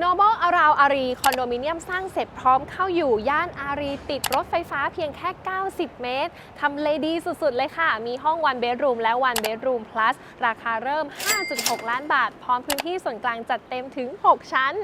Noble Around อารีคอนโดมิเนียมสร้างเสร็จพร้อมเข้าอยู่ย่านอารีติดรถไฟฟ้าเพียงแค่ 90 เมตร ทำเลดีสุด ๆ เลยค่ะ มีห้อง one bedroom และ one bedroom plus ราคาเริ่ม 5.6 ล้านบาท พร้อมพื้นที่ส่วนกลางจัดเต็มถึง 6 ชั้น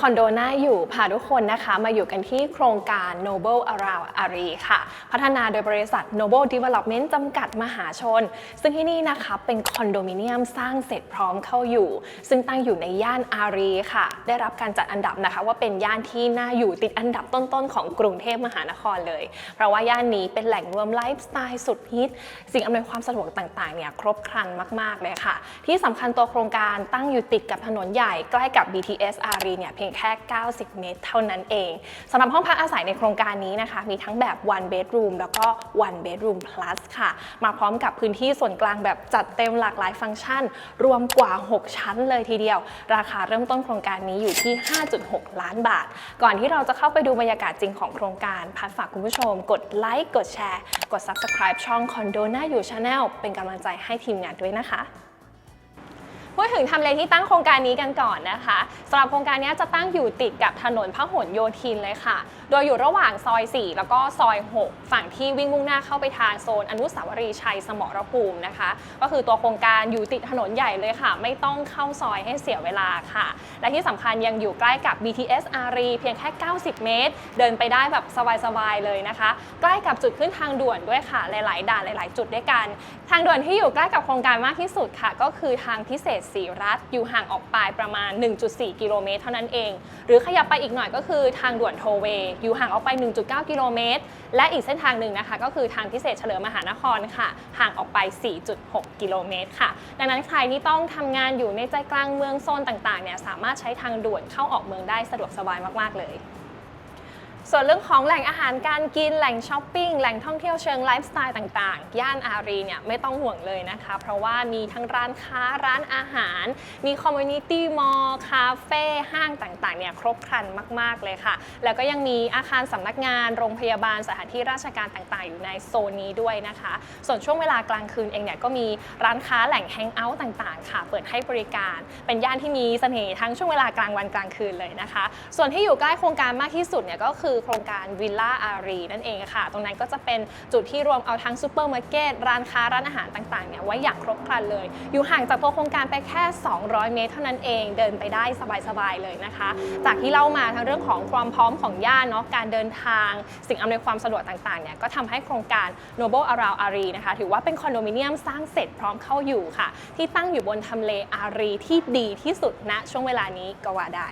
คอนโดน่าอยู่พาทุกคนนะคะมาอยู่กันที่โครงการ Noble Around อารีค่ะ พัฒนาโดยบริษัท Noble Development จำกัดมหาชน ซึ่งที่นี่นะคะเป็นคอนโดมิเนียมสร้างเสร็จพร้อมเข้าอยู่ ซึ่งตั้งอยู่ในย่านอารีค่ะ ได้รับการจัดอันดับนะคะว่าเป็นย่านที่น่าอยู่ติดอันดับต้นๆของกรุงเทพมหานครเลย เพราะว่าย่านนี้เป็นแหล่งรวมไลฟ์สไตล์สุดฮิตสิ่งอำนวยความสะดวกต่างๆเนี่ยครบครันมากๆเลยค่ะ ที่สำคัญตัวโครงการตั้งอยู่ติดกับถนนใหญ่ใกล้กับ BTS อารีเนี่ยเพียงแค่ 90 เมตร เท่านั้นเองสำหรับห้องพักอาศัยในโครงการนี้นะคะ มีทั้งแบบ one bedroom แล้วก็ one bedroom plus ค่ะ มาพร้อมกับพื้นที่ส่วนกลางแบบจัดเต็มหลากหลายฟังก์ชัน รวมกว่า 6 ชั้นเลยทีเดียว ราคาเริ่มต้นโครงการนี้อยู่ที่ 5.6 ล้านบาท ก่อนที่เราจะเข้าไปดูบรรยากาศจริงของโครงการพัดฝากคุณผู้ชม กดไลค์กดแชร์ กด subscribe ช่องคอนโดน่าอยู่ Channel เป็นกำลังใจให้ทีมงานด้วยนะคะ พูดถึงทำเลที่ตั้งโครงการนี้กันก่อนนะคะสำหรับโครงการนี้จะตั้งอยู่ติดกับถนนพหลโยธินเลยค่ะ โดยอยู่ระหว่างซอย 4 แล้วก็ซอย 6 ฝั่งที่วิ่งมุ่งหน้าเข้าไปทางโซนอนุสาวรีย์ชัยสมรภูมินะคะ ก็คือตัวโครงการอยู่ติดถนนใหญ่เลยค่ะ ไม่ต้องเข้าซอยให้เสียเวลาค่ะ และที่สำคัญยังอยู่ใกล้กับ BTS อารีเพียงแค่ 90 เมตร เดินไปได้แบบสบายๆเลยนะคะ ใกล้กับจุดขึ้นทางด่วนด้วยค่ะ หลายๆด่านหลาย ๆ จุดด้วยกัน ทางด่วนที่อยู่ใกล้กับโครงการมากที่สุดค่ะ ก็คือทางพิเศษสีรัฐอยู่ห่างออกไปประมาณ 1.4 กิโลเมตรเท่านั้นเอง หรือขยับไปอีกหน่อยก็คือทางด่วนโทเวอยู่ห่างออกไป 1.9 กิโลเมตร และอีกเส้นทางหนึ่งนะคะ ก็คือทางพิเศษเฉลิมมหานครค่ะ ห่างออกไป 4.6 กิโลเมตรค่ะ ดังนั้นใครที่ต้องทำงานอยู่ในใจกลางเมืองโซนต่างๆเนี่ยสามารถใช้ทางด่วนเข้าออกเมืองได้สะดวกสบายมากๆเลย ส่วนเรื่องของแหล่งอาหารการกินแหล่งช้อปปิ้งแหล่งท่องเที่ยวเชิงไลฟ์สไตล์ต่างๆ ย่านอารีเนี่ยไม่ต้องห่วงเลยนะคะ เพราะว่ามีทั้งร้านค้าร้านอาหาร มีคอมมูนิตี้มอลล์คาเฟ่ห้างต่างๆเนี่ยครบครันมาก ๆ เลยค่ะ แล้วก็ยังมีอาคารสำนักงาน โรงพยาบาลสถานที่ราชการต่างๆ อยู่ในโซนนี้ด้วยนะคะ ส่วนช่วงเวลากลางคืนเองเนี่ยก็มีร้านค้าแหล่งแฮงเอาท์ต่างๆ ค่ะ เปิดให้บริการ เป็นย่านที่มีเสน่ห์ทั้งช่วงเวลากลางวันกลางคืนเลยนะคะ ส่วนที่อยู่ใกล้โครงการมากที่สุดเนี่ยก็คือือโครงการวิลล่าอารีนั่นเองค่ะ ตรงนั้นก็จะเป็นจุดที่รวมเอาทั้งซูเปอร์มาร์เก็ตร้านค้าร้านอาหารต่างๆเนี่ยไว้อย่างครบครันเลย อยู่ห่างจากตัวโครงการไปแค่ 200 เมตรเท่านั้นเองเดินไปได้สบายๆเลยนะคะ จากที่เล่ามาทั้งเรื่องของความพร้อมของย่านเนาะการเดินทาง สิ่งอำนวยความสะดวกต่างๆเนี่ยก็ทำให้โครงการ Noble Around อารีนะคะถือว่าเป็นคอนโดมิเนียมสร้างเสร็จพร้อมเข้าอยู่ค่ะ ที่ตั้งอยู่บนทำเลอารีที่ดีที่สุดณช่วงเวลานี้ก็ว่าได้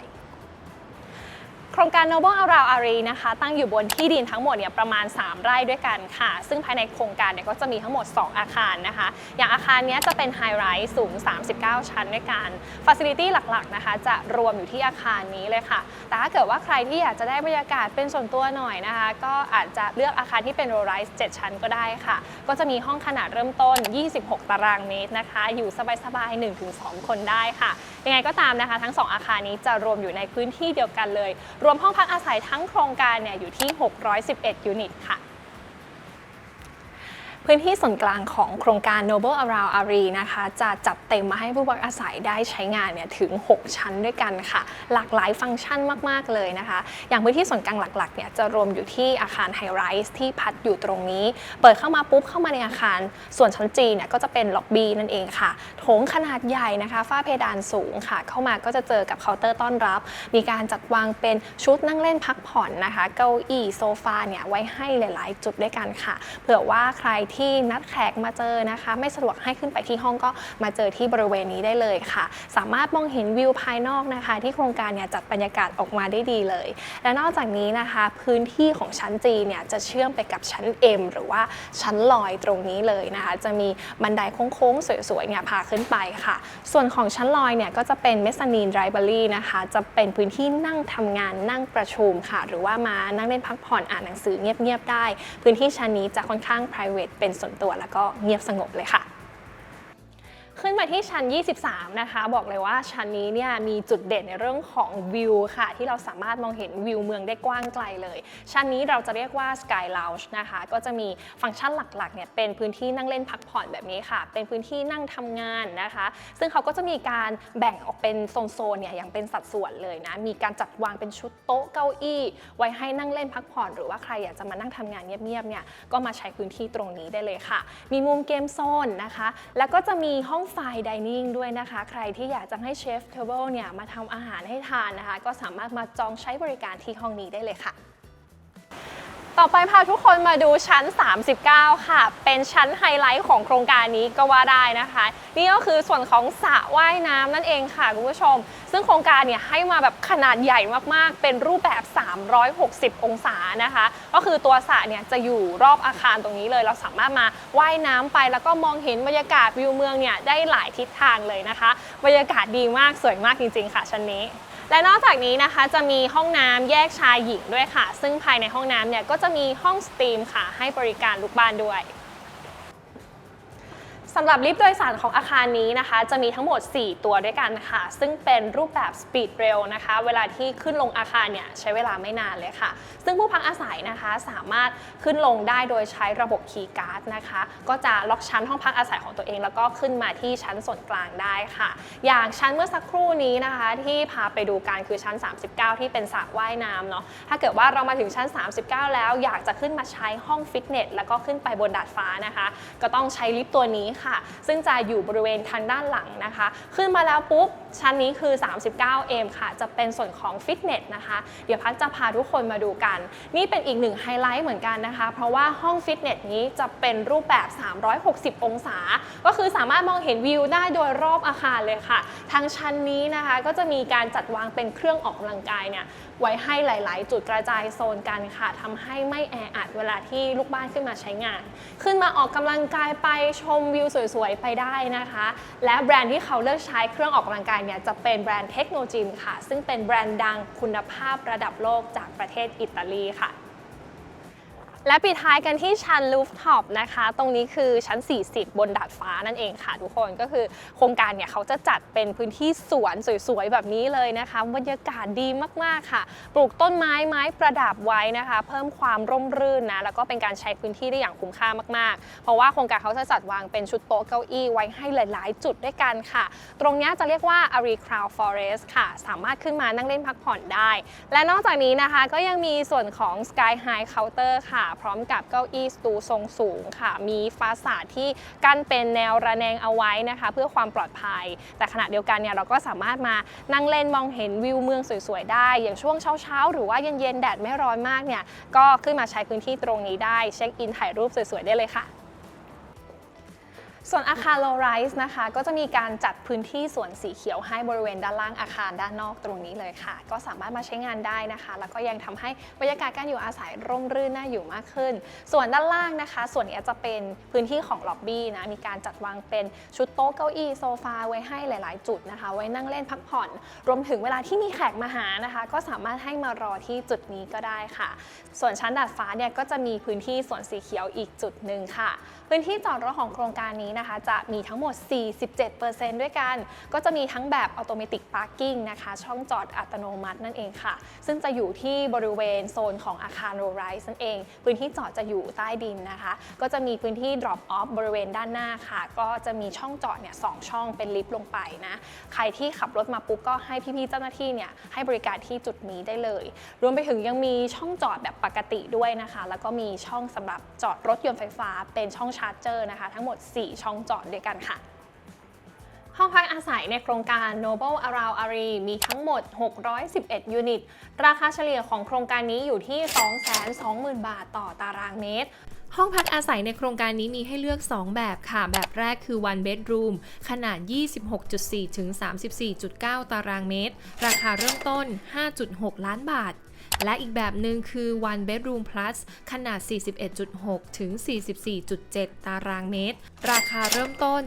ครงการ Noble Around อารีนะคะ ตั้งอยู่บนที่ดินทั้งหมดเนี่ยประมาณ 3 ไร่ด้วยกันค่ะ ซึ่งภายในโครงการเนี่ยก็จะมีทั้งหมด 2 อาคารนะคะ อย่างอาคารนี้จะเป็นไฮไรส์สูง 39 ชั้นด้วยกันฟ a ซิลิตี้หลักๆนะคะ จะรวมอยู่ที่อาคารนี้เลยค่ะ แต่ถ้าเกิดว่าใครที่อยากจะได้บรรยากาศเป็นส่วนตัวหน่อยนะคะ ก็อาจจะเลือกอาคารที่เป็นโรไรส์7ชั้นก็ได้ค่ะ ก็จะมีห้องขนาดเริ่มต้น 26 ตารางเมตรนะคะ อยู่สบายๆ1-2 คนได้ค่ะ ยังไงก็ตามนะคะทั้ง 2 อาคารนี้จะรวมอยู่ในพื้นที่เดียวกันเลย รวมห้องพักอาศัยทั้งโครงการเนี่ยอยู่ที่ 611 ยูนิตค่ะ พื้นที่ส่วนกลางของโครงการ Noble Around Ari นะคะ จะจัดเต็มมาให้ผู้พักอาศัยได้ใช้งานเนี่ยถึง 6 ชั้นด้วยกันค่ะ หลากหลายฟังก์ชันมาก ๆ เลยนะคะ อย่างพื้นที่ส่วนกลางหลักๆเนี่ยจะรวมอยู่ที่อาคารไฮไรส์ที่พัดอยู่ตรงนี้ เปิดเข้ามาปุ๊บเข้ามาในอาคาร ส่วนชั้นจีเนี่ยก็จะเป็นล็อบบี้นั่นเองค่ะโถงขนาดใหญ่นะคะ ฝ้าเพดานสูงค่ะ เข้ามาก็จะเจอกับเคาน์เตอร์ต้อนรับ มีการจัดวางเป็นชุดนั่งเล่นพักผ่อนนะคะ เก้าอี้โซฟาเนี่ยไว้ให้หลาย ๆ จุดด้วยกันค่ะ เผื่อว่าใครที่นัดแขกมาเจอนะคะ ไม่สะดวกให้ขึ้นไปที่ห้องก็มาเจอที่บริเวณนี้ได้เลยค่ะ สามารถมองเห็นวิวภายนอกนะคะ ที่โครงการเนี่ยจัดบรรยากาศออกมาได้ดีเลย และนอกจากนี้นะคะ พื้นที่ของชั้นจีเนี่ยจะเชื่อมไปกับชั้น M หรือว่าชั้นลอยตรงนี้เลยนะคะ จะมีบันไดโค้งๆสวยๆเนี่ยพาขึ้นไปค่ะ ส่วนของชั้นลอยเนี่ยก็จะเป็นเมสซานีนไรเบอรี่นะคะ จะเป็นพื้นที่นั่งทำงานนั่งประชุมค่ะ หรือว่ามานั่งเล่นพักผ่อนอ่านหนังสือเงียบๆได้ พื้นที่ชั้นนี้จะค่อนข้าง private เป็นส่วนตัวแล้วก็เงียบสงบเลยค่ะ ขึ้นมาที่ชั้น 23 นะคะ บอกเลยว่าชั้นนี้เนี่ยมีจุดเด่นในเรื่องของวิวค่ะ ที่เราสามารถมองเห็นวิวเมืองได้กว้างไกลเลย ชั้นนี้เราจะเรียกว่า Sky Lounge นะคะ ก็จะมีฟังก์ชันหลักๆเนี่ยเป็นพื้นที่นั่งเล่นพักผ่อนแบบนี้ค่ะ เป็นพื้นที่นั่งทำงานนะคะ ซึ่งเขาก็จะมีการแบ่งออกเป็นโซนๆเนี่ยอย่างเป็นสัดส่วนเลยนะ มีการจัดวางเป็นชุดโต๊ะเก้าอี้ ไว้ให้นั่งเล่นพักผ่อนหรือว่าใครอยากจะมานั่งทำงานเงียบๆเนี่ยก็มาใช้พื้นที่ตรงนี้ได้เลยค่ะ มีมุมเกมโซนนะคะ แล้วก็จะมีห้องไฟดิเนียงด้วยนะคะ ใครที่อยากจะให้เชฟเทเบิลเนี่ยมาทำอาหารให้ทานนะคะ ก็สามารถมาจองใช้บริการที่ห้องนี้ได้เลยค่ะ ต่อไปพาทุกคนมาดูชั้น 39 ค่ะ เป็นชั้นไฮไลท์ของโครงการนี้ก็ว่าได้นะคะ นี่ก็คือส่วนของสระว่ายน้ำนั่นเองค่ะคุณผู้ชม ซึ่งโครงการเนี่ยให้มาแบบขนาดใหญ่มากๆ เป็นรูปแบบ 360 องศานะคะ ก็คือตัวสระเนี่ยจะอยู่รอบอาคารตรงนี้เลย เราสามารถมาว่ายน้ำไป แล้วก็มองเห็นบรรยากาศวิวเมืองเนี่ยได้หลายทิศทางเลยนะคะ บรรยากาศดีมากสวยมากจริง ๆ ค่ะชั้นนี้ และนอกจากนี้นะคะจะมีห้องน้ำแยกชายหญิงด้วยค่ะ ซึ่งภายในห้องน้ำเนี่ยก็จะมีห้องสตรีมค่ะให้บริการลูกบ้านด้วย สำหรับลิฟต์โดยสารของอาคารนี้นะคะ จะมีทั้งหมด 4 ตัวด้วยกันค่ะ ซึ่งเป็นรูปแบบ Speed Rail นะคะ เวลาที่ขึ้นลงอาคารเนี่ยใช้เวลาไม่นานเลยค่ะ ซึ่งผู้พักอาศัยนะคะสามารถขึ้นลงได้โดยใช้ระบบคีย์การ์ดนะคะ ก็จะล็อกชั้นห้องพักอาศัยของตัวเอง แล้วก็ขึ้นมาที่ชั้นส่วนกลางได้ค่ะ อย่างชั้นเมื่อสักครู่นี้นะคะ ที่พาไปดูกันคือชั้น 39 ที่เป็นสระว่ายน้ำเนาะ ถ้าเกิดว่าเรามาถึงชั้น 39 แล้วอยากจะขึ้นมาใช้ห้องฟิตเนสแล้วก็ขึ้นไปบนดาดฟ้านะคะ ก็ต้องใช้ลิฟต์ตัวนี้ค่ะซึ่งจะอยู่บริเวณทางด้านหลังนะคะ ขึ้นมาแล้วปุ๊บ ชั้นนี้คือ 39เอมค่ะ จะเป็นส่วนของฟิตเนสนะคะ เดี๋ยวพักจะพาทุกคนมาดูกัน นี่เป็นอีกหนึ่งไฮไลท์เหมือนกันนะคะ เพราะว่าห้องฟิตเนสนี้จะเป็นรูปแบบ 360 องศา ก็คือสามารถมองเห็นวิวได้โดยรอบอาคารเลยค่ะ ทางชั้นนี้นะคะก็จะมีการจัดวางเป็นเครื่องออกกำลังกายเนี่ยไว้ให้หลาย ๆ จุดกระจายโซนกันค่ะทำให้ไม่แออัดเวลาที่ลูกบ้านขึ้นมาใช้งาน ขึ้นมาออกกำลังกายไปชมวิวสวย ๆ ไปได้นะคะ และแบรนด์ที่เขาเลือกใช้เครื่องออกกำลังกายเนี่ยจะเป็นแบรนด์เทคโนโลยีค่ะ ซึ่งเป็นแบรนด์ดังคุณภาพระดับโลกจากประเทศอิตาลีค่ะ และปิดท้ายกันที่ชั้นลูฟท็อปนะคะ ตรงนี้คือชั้น 40 บนดาดฟ้านั่นเองค่ะทุกคนก็คือโครงการเนี่ยเขาจะจัดเป็นพื้นที่สวนสวยๆ แบบนี้เลยนะคะบรรยากาศดีมากๆค่ะ ปลูกต้นไม้ไม้ประดับไว้นะคะ เพิ่มความร่มรื่นนะแล้วก็เป็นการใช้พื้นที่ได้อย่างคุ้มค่ามากๆ เพราะว่าโครงการเขาจะจัดวางเป็นชุดโต๊ะเก้าอี้ไว้ให้หลาย ๆ จุดด้วยกันค่ะ ตรงนี้จะเรียกว่า a r i c r o w Forest ค่ะ สามารถขึ้นมานั่งเล่นพักผ่อนได้ และนอกจากนี้นะคะก็ยังมีส่วนของ Sky High Counter ค่ะพร้อมกับเก้าอี้สตูทรงสูงค่ะ มีฟาสาดที่กั้นเป็นแนวระแนงเอาไว้นะคะ เพื่อความปลอดภัย แต่ขณะเดียวกันเนี่ยเราก็สามารถมานั่งเล่นมองเห็นวิวเมืองสวยๆได้ อย่างช่วงเช้าๆ หรือว่าเย็นๆ แดดไม่ร้อนมากเนี่ยก็ขึ้นมาใช้พื้นที่ตรงนี้ได้เช็คอินถ่ายรูปสวยๆได้เลยค่ะ ส่วนอาคาร low rise นะคะ ก็จะมีการจัดพื้นที่สวนสีเขียวให้บริเวณด้านล่างอาคารด้านนอกตรงนี้เลยค่ะ ก็สามารถมาใช้งานได้นะคะ แล้วก็ยังทำให้บรรยากาศการอยู่อาศัยร่มรื่นน่าอยู่มากขึ้น ส่วนด้านล่างนะคะ ส่วนนี้จะเป็นพื้นที่ของล็อบบี้นะมีการจัดวางเป็นชุดโต๊ะเก้าอี้โซฟาไว้ให้หลาย ๆ จุดนะคะ ไว้นั่งเล่นพักผ่อน รวมถึงเวลาที่มีแขกมาหานะคะ ก็สามารถให้มารอที่จุดนี้ก็ได้ค่ะ ส่วนชั้นดาดฟ้าเนี่ยก็จะมีพื้นที่สวนสีเขียวอีกจุดหนึ่งค่ะพื้นที่จอดรถของโครงการนี้นะคะ จะมีทั้งหมด 47%ด้วยกัน ก็จะมีทั้งแบบ Automatic Parking นะคะ ช่องจอดอัตโนมัตินั่นเองค่ะ ซึ่งจะอยู่ที่บริเวณโซนของอาคาร low rise นั่นเอง พื้นที่จอดจะอยู่ใต้ดินนะคะ ก็จะมีพื้นที่ drop off บริเวณด้านหน้าค่ะ ก็จะมีช่องจอดเนี่ยสองช่องเป็นลิฟต์ลงไปนะ ใครที่ขับรถมาปุ๊บก็ให้พี่ๆเจ้าหน้าที่เนี่ยให้บริการที่จุดนี้ได้เลย รวมไปถึงยังมีช่องจอดแบบปกติด้วยนะคะ แล้วก็มีช่องสำหรับจอดรถยนต์ไฟฟ้าเป็นช่องชาร์จเจอร์นะคะ ทั้งหมด 4 ช่องจอดด้วยกันค่ะ ห้องพักอาศัยในโครงการ Noble Around Ari มีทั้งหมด 611 ยูนิต ราคาเฉลี่ยของโครงการนี้อยู่ที่ 220,000 บาทต่อตารางเมตรห้องพักอาศัยในโครงการนี้มีให้เลือก 2 แบบค่ะ แบบแรกคือ one bedroom ขนาด 26.4 ถึง 34.9 ตารางเมตร ราคาเริ่มต้น 5.6 ล้านบาท และอีกแบบหนึ่งคือ one bedroom plus ขนาด 41.6 ถึง 44.7 ตารางเมตร ราคาเริ่มต้น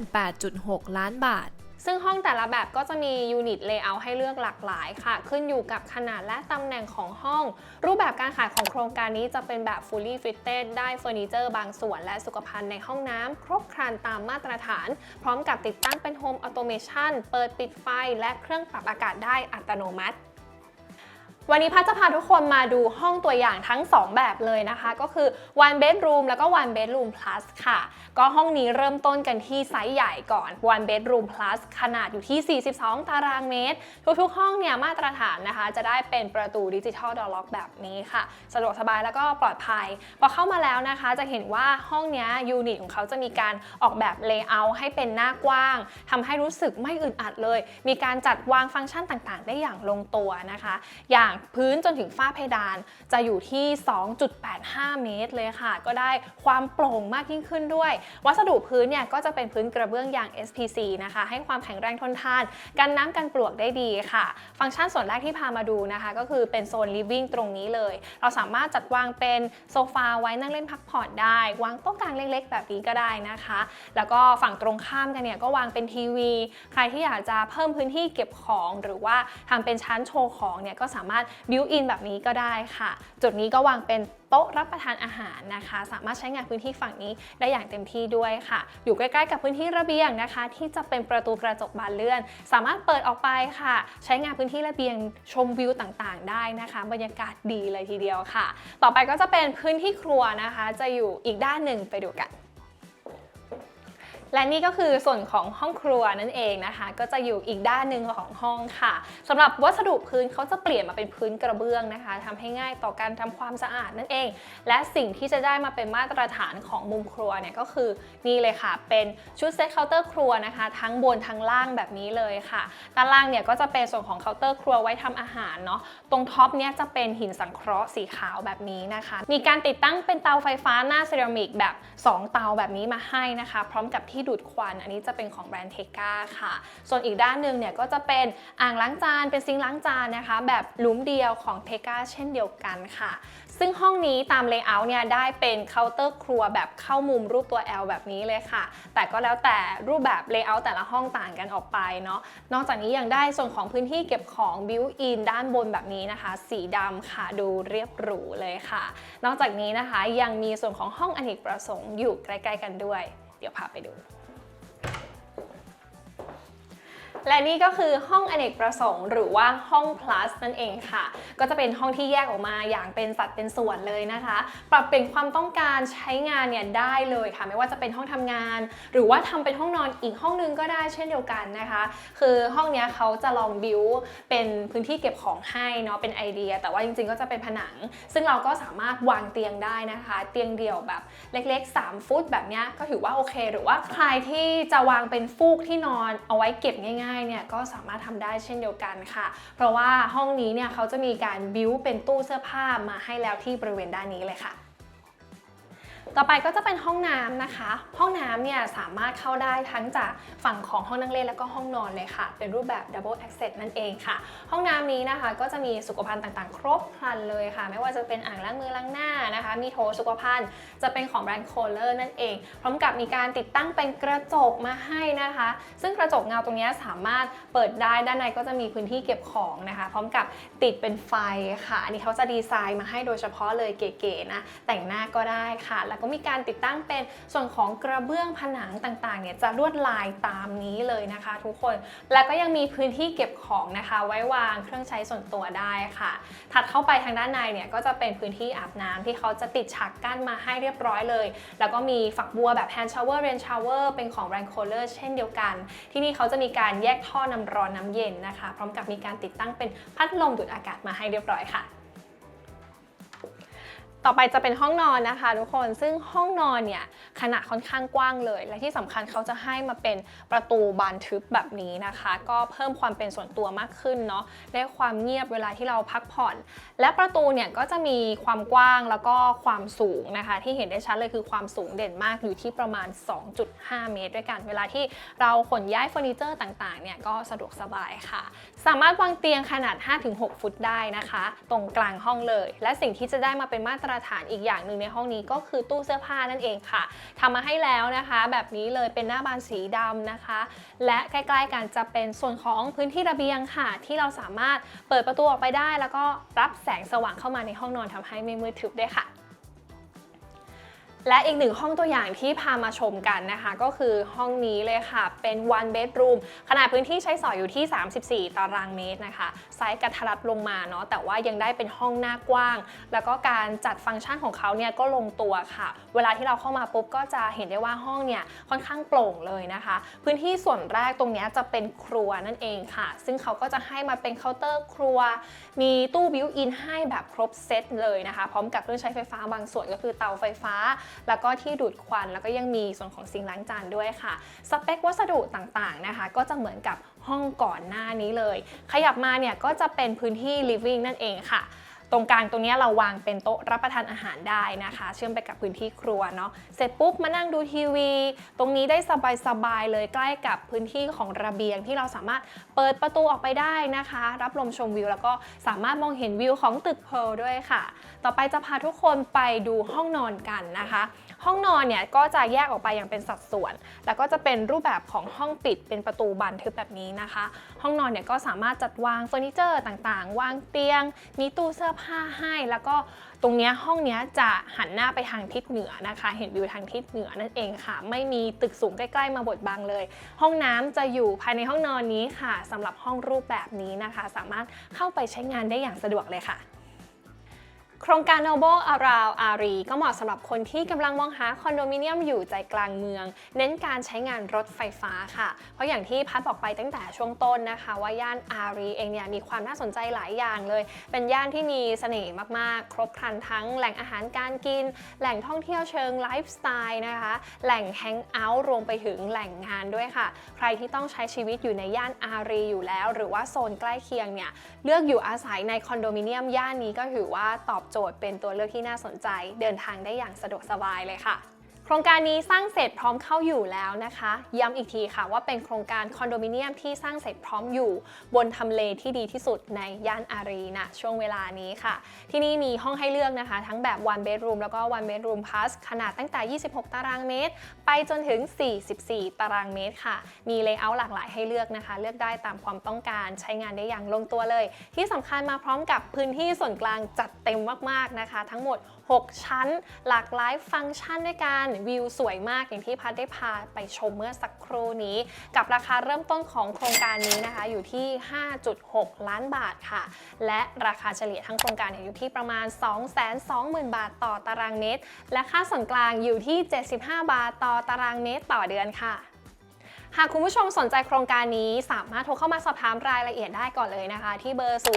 8.6 ล้านบาทซึ่งห้องแต่ละแบบก็จะมียูนิตเลเยอร์ให้เลือกหลากหลายค่ะ ขึ้นอยู่กับขนาดและตำแหน่งของห้อง รูปแบบการขายของโครงการนี้จะเป็นแบบ fully fitted ได้เฟอร์นิเจอร์บางส่วน และสุขภัณฑ์ในห้องน้ำครบครันตามมาตรฐาน พร้อมกับติดตั้งเป็น Home Automation เปิดปิดไฟ และเครื่องปรับอากาศได้อัตโนมัติ วันนี้พัชจะพาทุกคนมาดูห้องตัวอย่างทั้ง 2 แบบเลยนะคะ ก็คือ one bedroom แล้วก็ one bedroom plus ค่ะ ก็ห้องนี้เริ่มต้นกันที่ไซส์ใหญ่ก่อน one bedroom plus ขนาดอยู่ที่ 42 ตารางเมตร ทุกๆ ห้องเนี่ยมาตรฐานนะคะ จะได้เป็นประตูดิจิทัลดอล็อกแบบนี้ค่ะ สะดวกสบายแล้วก็ปลอดภัย พอเข้ามาแล้วนะคะจะเห็นว่าห้องเนี้ยยูนิตของเขาจะมีการออกแบบเลเยอร์ให้เป็นหน้ากว้างทำให้รู้สึกไม่อึดอัดเลย มีการจัดวางฟังก์ชันต่างๆ ได้อย่างลงตัวนะคะ อย่างพื้นจนถึงฝ้าเพดานจะอยู่ที่ 2.85 เมตรเลยค่ะ ก็ได้ความโปร่งมากยิ่งขึ้นด้วย วัสดุพื้นเนี่ยก็จะเป็นพื้นกระเบื้องยาง SPC นะคะ ให้ความแข็งแรงทนทาน กันน้ำกันปลวกได้ดีค่ะ ฟังก์ชันส่วนแรกที่พามาดูนะคะ ก็คือเป็นโซน living ตรงนี้เลย เราสามารถจัดวางเป็นโซฟาไว้นั่งเล่นพักผ่อนได้ วางโต๊ะกลางเล็ก ๆ แบบนี้ก็ได้นะคะ แล้วก็ฝั่งตรงข้ามกันเนี่ยก็วางเป็นทีวี ใครที่อยากจะเพิ่มพื้นที่เก็บของ หรือว่าทำเป็นชั้นโชว์ของเนี่ยก็สามารถ built in แบบนี้ก็ได้ค่ะ จุดนี้ก็วางเป็นโต๊ะรับประทานอาหารนะคะ สามารถใช้งานพื้นที่ฝั่งนี้ได้อย่างเต็มที่ด้วยค่ะ อยู่ใกล้ๆกับพื้นที่ระเบียงนะคะ ที่จะเป็นประตูกระจกบานเลื่อน สามารถเปิดออกไปค่ะ ใช้งานพื้นที่ระเบียงชมวิวต่างๆ ได้นะคะ บรรยากาศดีเลยทีเดียวค่ะ ต่อไปก็จะเป็นพื้นที่ครัวนะคะ จะอยู่อีกด้านหนึ่งไปดูกัน และนี่ก็คือส่วนของห้องครัวนั่นเองนะคะ ก็จะอยู่อีกด้านหนึ่งของห้องค่ะสำหรับวัสดุพื้นเขาจะเปลี่ยนมาเป็นพื้นกระเบื้องนะคะทำให้ง่ายต่อการทำความสะอาดนั่นเอง และสิ่งที่จะได้มาเป็นมาตรฐานของมุมครัวเนี่ยก็คือนี่เลยค่ะ เป็นชุดเซตเคาน์เตอร์ครัวนะคะ ทั้งบนทั้งล่างแบบนี้เลยค่ะด้านล่างเนี่ยก็จะเป็นส่วนของเคาน์เตอร์ครัวไว้ทำอาหารเนาะตรงท็อปเนี่ยจะเป็นหินสังเคราะห์สีขาวแบบนี้นะคะ มีการติดตั้งเป็นเตาไฟฟ้าหน้าเซรามิกแบบ 2 เตาแบบนี้มาให้นะคะ พร้อมกับที่ดูดควัน อันนี้จะเป็นของแบรนด์เทกาค่ะ ส่วนอีกด้านหนึ่งเนี่ยก็จะเป็นอ่างล้างจาน เป็นซิงค์ล้างจานนะคะ แบบหลุมเดียวของเทกาเช่นเดียวกันค่ะ ซึ่งห้องนี้ตามเลเยอร์เนี่ยได้เป็นเคาน์เตอร์ครัวแบบเข้ามุมรูปตัว L แบบนี้เลยค่ะ แต่ก็แล้วแต่รูปแบบเลเยอร์แต่ละห้องต่างกันออกไปเนาะ นอกจากนี้ยังได้ส่วนของพื้นที่เก็บของบิวอินด้านบนแบบนี้นะคะ สีดำค่ะ ดูเรียบหรูเลยค่ะ นอกจากนี้นะคะยังมีส่วนของห้องอเนกประสงค์อยู่ใกล้ ๆ กันด้วย เดี๋ยวพาไปดู และนี่ก็คือห้องอเนกประสงค์ หรือว่าห้อง plus นั่นเองค่ะ ก็จะเป็นห้องที่แยกออกมาอย่างเป็นสัดเป็นส่วนเลยนะคะ ปรับเป็นความต้องการใช้งานเนี่ยได้เลยค่ะ ไม่ว่าจะเป็นห้องทำงาน หรือว่าทำเป็นห้องนอนอีกห้องนึงก็ได้เช่นเดียวกันนะคะ คือห้องนี้เขาจะลองบิวเป็นพื้นที่เก็บของให้เนาะเป็นไอเดีย แต่ว่าจริงๆก็จะเป็นผนัง ซึ่งเราก็สามารถวางเตียงได้นะคะ เตียงเดี่ยวแบบเล็ก ๆ 3 ฟุตแบบเนี้ยก็ถือว่าโอเค หรือว่าใครที่จะวางเป็นฟูกที่นอนเอาไว้เก็บง่ายๆเนี่ยก็สามารถทำได้เช่นเดียวกันค่ะ เพราะว่าห้องนี้เนี่ยเขาจะมีการบิวเป็นตู้เสื้อผ้ามาให้แล้วที่บริเวณด้านนี้เลยค่ะ ต่อไปก็จะเป็นห้องน้ำนะคะ ห้องน้ำเนี่ยสามารถเข้าได้ทั้งจากฝั่งของห้องนั่งเล่นแล้วก็ห้องนอนเลยค่ะ เป็นรูปแบบ double access นั่นเองค่ะ ห้องน้ำนี้นะคะก็จะมีสุขภัณฑ์ต่างๆ ครบครันเลยค่ะ ไม่ว่าจะเป็นอ่างล้างมือล้างหน้านะคะ มีโถสุขภัณฑ์จะเป็นของแบรนด์โคลเลอร์นั่นเอง พร้อมกับมีการติดตั้งเป็นกระจกมาให้นะคะ ซึ่งกระจกเงาตรงนี้สามารถเปิดได้ด้านในก็จะมีพื้นที่เก็บของนะคะ พร้อมกับติดเป็นไฟค่ะอันนี้เขาจะดีไซน์มาให้โดยเฉพาะเลยเก๋ๆนะแต่งหน้าก็ได้ค่ะแล้วก็มีการติดตั้งเป็นส่วนของกระเบื้องผนังต่างๆเนี่ยจะลวดลายตามนี้เลยนะคะ ทุกคน แล้วก็ยังมีพื้นที่เก็บของนะคะ ไว้วางเครื่องใช้ส่วนตัวได้ค่ะ ถัดเข้าไปทางด้านในเนี่ยก็จะเป็นพื้นที่อาบน้ำที่เขาจะติดฉากกั้นมาให้เรียบร้อยเลย แล้วก็มีฝักบัวแบบ hand shower rain shower เป็นของแบรนด์ Kohler เช่นเดียวกัน ที่นี่เขาจะมีการแยกท่อน้ำร้อนน้ำเย็นนะคะ พร้อมกับมีการติดตั้งเป็นพัดลมดูดอากาศมาให้เรียบร้อยค่ะ ต่อไปจะเป็นห้องนอนนะคะ ทุกคนซึ่งห้องนอนเนี่ยขนาดค่อนข้างกว้างเลย และที่สำคัญเขาจะให้มาเป็นประตูบานทึบแบบนี้นะคะ ก็เพิ่มความเป็นส่วนตัวมากขึ้นเนาะได้ความเงียบเวลาที่เราพักผ่อน และประตูเนี่ยก็จะมีความกว้างแล้วก็ความสูงนะคะ ที่เห็นได้ชัดเลยคือความสูงเด่นมากอยู่ที่ประมาณ 2.5 เมตร ด้วยกัน เวลาที่เราขนย้ายเฟอร์นิเจอร์ต่างๆเนี่ยก็สะดวกสบายค่ะสามารถวางเตียงขนาด 5-6 ฟุตได้นะคะ ตรงกลางห้องเลย และสิ่งที่จะได้มาเป็นมาตรฐานอีกอย่างหนึ่งในห้องนี้ก็คือตู้เสื้อผ้านั่นเองค่ะทำมาให้แล้วนะคะ แบบนี้เลยเป็นหน้าบานสีดำนะคะ และใกล้ๆกันจะเป็นส่วนของพื้นที่ระเบียงค่ะ ที่เราสามารถเปิดประตูออกไปได้ แล้วก็รับแสงสว่างเข้ามาในห้องนอนทำให้ไม่มืดทึบด้ค่ะ และอีกหนึ่งห้องตัวอย่างที่พามาชมกันนะคะ ก็คือห้องนี้เลยค่ะ เป็น one bedroom ขนาดพื้นที่ใช้สอยอยู่ที่ 34 ตารางเมตรนะคะ ไซส์กระทะรัดลงมาเนาะแต่ว่ายังได้เป็นห้องหน้ากว้าง แล้วก็การจัดฟังก์ชันของเขาเนี่ยก็ลงตัวค่ะ เวลาที่เราเข้ามาปุ๊บก็จะเห็นได้ว่าห้องเนี่ยค่อนข้างโปร่งเลยนะคะ พื้นที่ส่วนแรกตรงนี้จะเป็นครัวนั่นเองค่ะ ซึ่งเขาก็จะให้มาเป็นเคาน์เตอร์ครัว มีตู้บิวอินให้แบบครบเซตเลยนะคะ พร้อมกับเครื่องใช้ไฟฟ้าบางส่วนก็คือเตาไฟฟ้าแล้วก็ที่ดูดควันแล้วก็ยังมีส่วนของซิงล้างจานด้วยค่ะ สเปควัสดุต่างๆนะคะ ก็จะเหมือนกับห้องก่อนหน้านี้เลย ขยับมาเนี่ยก็จะเป็นพื้นที่ living นั่นเองค่ะ ตรงกลางตรงนี้เราวางเป็นโต๊ะรับประทานอาหารได้นะคะ เชื่อมไปกับพื้นที่ครัวเนาะเสร็จปุ๊บมานั่งดูทีวี ตรงนี้ได้สบายๆเลยใกล้กับพื้นที่ของระเบียงที่เราสามารถเปิดประตูออกไปได้นะคะ รับลมชมวิว แล้วก็สามารถมองเห็นวิวของตึกเพลด้วยค่ะ ต่อไปจะพาทุกคนไปดูห้องนอนกันนะคะ ห้องนอนเนี่ยก็จะแยกออกไปอย่างเป็นสัดส่วน แล้วก็จะเป็นรูปแบบของห้องปิดเป็นประตูบานทึบแบบนี้นะคะ ห้องนอนเนี่ยก็สามารถจัดวางเฟอร์นิเจอร์ต่างๆ วางเตียง มีตู้เสื้อผ้าให้ แล้วก็ตรงเนี้ยห้องเนี้ยจะหันหน้าไปทางทิศเหนือนะคะ เห็นวิวทางทิศเหนือนั่นเองค่ะ ไม่มีตึกสูงใกล้ๆมาบดบังเลย ห้องน้ำจะอยู่ภายในห้องนอนนี้ค่ะสำหรับห้องรูปแบบนี้นะคะ สามารถเข้าไปใช้งานได้อย่างสะดวกเลยค่ะ โครงการ Noble Around Ari ก็เหมาะสำหรับคนที่กำลังมองหาคอนโดมิเนียมอยู่ใจกลางเมือง เน้นการใช้งานรถไฟฟ้าค่ะ เพราะอย่างที่พัดบอกไปตั้งแต่ช่วงต้นนะคะ ว่าย่านอารีเองเนี่ยมีความน่าสนใจหลายอย่างเลย เป็นย่านที่มีเสน่ห์มากๆ ครบครันทั้งแหล่งอาหารการกิน แหล่งท่องเที่ยวเชิงไลฟ์สไตล์นะคะ แหล่งแฮงเอาท์รวมไปถึงแหล่งงานด้วยค่ะ ใครที่ต้องใช้ชีวิตอยู่ในย่านอารีอยู่แล้ว หรือว่าโซนใกล้เคียงเนี่ยเลือกอยู่อาศัยในคอนโดมิเนียมย่านนี้ก็ถือว่าตอบโจทย์เป็นตัวเลือกที่น่าสนใจ เดินทางได้อย่างสะดวกสบายเลยค่ะ ครงการนี้สร้างเสร็จพร้อมเข้าอยู่แล้วนะคะ ย้ำอีกทีค่ะว่าเป็นโครงการคอนโดมิเนียมที่สร้างเสร็จพร้อมอยู่บนทำเลที่ดีที่สุดในย่านอารีนะช่วงเวลานี้ค่ะ ที่นี่มีห้องให้เลือกนะคะ ทั้งแบบ one bedroom แล้วก็ one bedroom plus ขนาดตั้งแต่ 26 ตารางเมตร ไปจนถึง 44 ตารางเมตรค่ะ มีเลเยอร์หลากหลายให้เลือกนะคะ เลือกได้ตามความต้องการใช้งานได้อย่างลงตัวเลย ที่สำคัญมาพร้อมกับพื้นที่ส่วนกลางจัดเต็มมากๆนะคะ ทั้งหมด 6 ชั้น หลากหลายฟังก์ชันด้วยกันวิวสวยมากอย่างที่พัดได้พาไปชมเมื่อสักครู่นี้ กับราคาเริ่มต้นของโครงการนี้นะคะ อยู่ที่ 5.6 ล้านบาทค่ะ และราคาเฉลี่ยทั้งโครงการอยู่ที่ประมาณ 220,000 บาทต่อตารางเมตร และค่าส่วนกลางอยู่ที่ 75 บาทต่อตารางเมตรต่อเดือนค่ะ หากคุณผู้ชมสนใจโครงการนี้สามารถโทรเข้ามาสอบถามรายละเอียดได้ก่อนเลยนะคะ ที่เบอร์ 02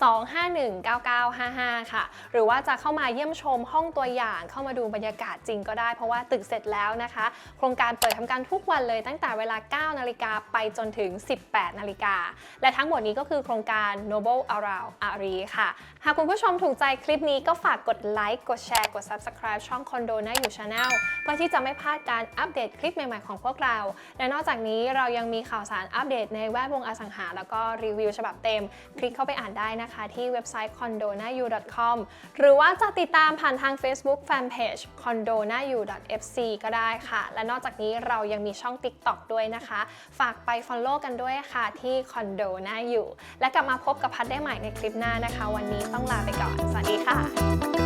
251 9955 ค่ะ หรือว่าจะเข้ามาเยี่ยมชมห้องตัวอย่างเข้ามาดูบรรยากาศจริงก็ได้ เพราะว่าตึกเสร็จแล้วนะคะ โครงการเปิดทำการทุกวันเลยตั้งแต่เวลา 9 นาฬิกาไปจนถึง 18 นาฬิกา และทั้งหมดนี้ก็คือโครงการ Noble Around Ari ค่ะ หากคุณผู้ชมถูกใจคลิปนี้ก็ฝากกดไลค์ กดแชร์ กด Subscribe ช่องคอนโดน่าอยู่ Channel เพื่อที่จะไม่พลาดการอัปเดตคลิปใหม่ ๆ ของพวกเราและนอกจากนี้เรายังมีข่าวสารอัปเดตในแวดวงอสังหา แล้วก็รีวิวฉบับเต็ม คลิกเข้าไปอ่านได้นะคะ ที่เว็บไซต์ condonayu.com หรือว่าจะติดตามผ่านทาง Facebook Fanpage condonayu.fc ก็ได้ค่ะ และนอกจากนี้เรายังมีช่อง TikTok ด้วยนะคะ ฝากไป Follow กันด้วยค่ะที่ Condo น่าอยู่และกลับมาพบกับพัดได้ใหม่ในคลิปหน้านะคะ วันนี้ต้องลาไปก่อน สวัสดีค่ะ